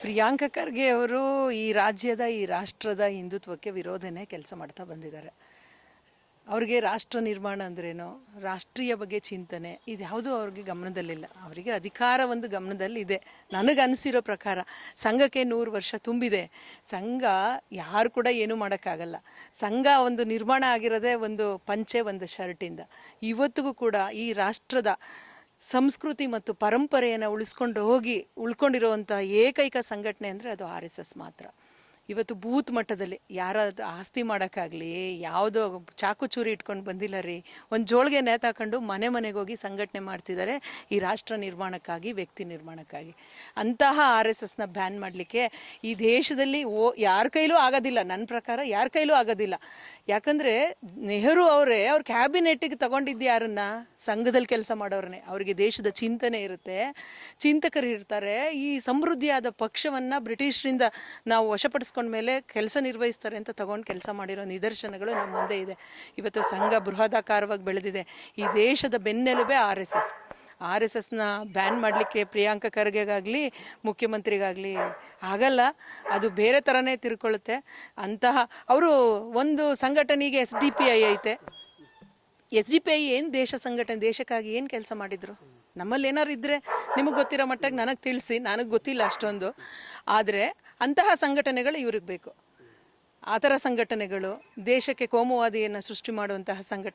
ಪ್ರಿಯಾಂಕ ಖರ್ಗೆ ಅವರು ಈ ರಾಜ್ಯದ, ಈ ರಾಷ್ಟ್ರದ ಹಿಂದುತ್ವಕ್ಕೆ ವಿರೋಧನೆ ಕೆಲಸ ಮಾಡ್ತಾ ಬಂದಿದ್ದಾರೆ. ಅವ್ರಿಗೆ ರಾಷ್ಟ್ರ ನಿರ್ಮಾಣ ಅಂದ್ರೇನು? ರಾಷ್ಟ್ರೀಯ ಬಗ್ಗೆ ಚಿಂತನೆ. ಇದು ಯಾವುದೂ ಅವ್ರಿಗೆ ಗಮನದಲ್ಲಿಲ್ಲ. ಅವರಿಗೆ ಅಧಿಕಾರ ಒಂದು ಗಮನದಲ್ಲಿದೆ. ನನಗೆ ಅನಿಸಿರೋ ಪ್ರಕಾರ ಸಂಘಕ್ಕೆ ನೂರು ವರ್ಷ ತುಂಬಿದೆ. ಸಂಘ ಯಾರು ಕೂಡ ಏನೂ ಮಾಡೋಕ್ಕಾಗಲ್ಲ. ಸಂಘ ಒಂದು ನಿರ್ಮಾಣ ಆಗಿರೋದೇ ಒಂದು ಪಂಚೆ, ಒಂದು ಶರ್ಟಿಂದ. ಇವತ್ತಿಗೂ ಕೂಡ ಈ ರಾಷ್ಟ್ರದ ಸಂಸ್ಕೃತಿ ಮತ್ತು ಪರಂಪರೆಯನ್ನು ಉಳಿಸ್ಕೊಂಡು ಹೋಗಿ ಉಳ್ಕೊಂಡಿರುವಂತಹ ಏಕೈಕ ಸಂಘಟನೆ ಅಂದರೆ ಅದು ಆರ್ ಎಸ್ ಎಸ್ ಮಾತ್ರ. ಇವತ್ತು ಬೂತ್ ಮಟ್ಟದಲ್ಲಿ ಯಾರ ಆಸ್ತಿ ಮಾಡೋಕ್ಕಾಗಲಿ, ಯಾವುದೋ ಚಾಕು ಚೂರಿ ಇಟ್ಕೊಂಡು ಬಂದಿಲ್ಲ ರೀ, ಒಂದು ಜೋಳಿಗೆ ನೇತಾಕೊಂಡು ಮನೆ ಮನೆಗೆ ಹೋಗಿ ಸಂಘಟನೆ ಮಾಡ್ತಿದ್ದಾರೆ ಈ ರಾಷ್ಟ್ರ ನಿರ್ಮಾಣಕ್ಕಾಗಿ, ವ್ಯಕ್ತಿ ನಿರ್ಮಾಣಕ್ಕಾಗಿ. ಅಂತಹ ಆರ್ ಎಸ್ ಎಸ್ನ ಬ್ಯಾನ್ ಮಾಡಲಿಕ್ಕೆ ಈ ದೇಶದಲ್ಲಿ ಓ, ಯಾರ ಕೈಲೂ ಆಗೋದಿಲ್ಲ ನನ್ನ ಪ್ರಕಾರ ಯಾರ ಕೈಲೂ ಆಗೋದಿಲ್ಲ. ಯಾಕಂದರೆ ನೆಹರು ಅವರೇ, ಅವ್ರ ಕ್ಯಾಬಿನೆಟ್ಟಿಗೆ ತಗೊಂಡಿದ್ದು ಯಾರನ್ನ? ಸಂಘದಲ್ಲಿ ಕೆಲಸ ಮಾಡೋರನ್ನೇ ಅವರಿಗೆ ದೇಶದ ಚಿಂತನೆ ಇರುತ್ತೆ. ಚಿಂತಕರು ಇರ್ತಾರೆ ಈ ಸಮೃದ್ಧಿಯಾದ ಪಕ್ಷವನ್ನು ಬ್ರಿಟಿಷರಿಂದ ನಾವು ವಶಪಡಿಸ್ಕೊಂಡ ಮೇಲೆ ಕೆಲಸ ನಿರ್ವಹಿಸ್ತಾರೆ ಅಂತ ತಗೊಂಡು ಕೆಲಸ ಮಾಡಿರೋ ನಿದರ್ಶನಗಳು ನಮ್ಮ ಮುಂದೆ ಇದೆ. ಇವತ್ತು ಸಂಘ ಬೃಹದಾಕಾರವಾಗಿ ಬೆಳೆದಿದೆ. ಈ ದೇಶದ ಬೆನ್ನೆಲುಬೆ R S S. R S ಎಸ್ನ ಬ್ಯಾನ್ ಮಾಡಲಿಕ್ಕೆ ಪ್ರಿಯಾಂಕ ಖರ್ಗೆಗಾಗಲಿ, ಮುಖ್ಯಮಂತ್ರಿಗಾಗಲಿ ಆಗಲ್ಲ. ಅದು ಬೇರೆ ಥರನೇ ತಿರ್ಕೊಳ್ಳುತ್ತೆ. ಅಂತಹ, ಅವರು ಒಂದು ಸಂಘಟನೆಗೆ ಎಸ್ ಡಿ ಪಿ ಐ ಐತೆ. ಎಸ್ ಡಿ ಪಿ ಐ ಏನು ದೇಶ ಸಂಘಟನೆ, ದೇಶಕ್ಕಾಗಿ ಏನು ಕೆಲಸ ಮಾಡಿದರು? ನಮ್ಮಲ್ಲಿ ಏನಾದ್ರು ಇದ್ದರೆ ನಿಮಗೆ ಗೊತ್ತಿರೋ ಮಟ್ಟಿಗೆ ನನಗೆ ತಿಳಿಸಿ, ನನಗೆ ಗೊತ್ತಿಲ್ಲ ಅಷ್ಟೊಂದು. ಆದರೆ ಅಂತಹ ಸಂಘಟನೆಗಳು ಇವ್ರಿಗೆ ಬೇಕು. ಆ ಸಂಘಟನೆಗಳು ದೇಶಕ್ಕೆ ಕೋಮುವಾದಿಯನ್ನು ಸೃಷ್ಟಿ ಮಾಡುವಂತಹ ಸಂಘಟನೆ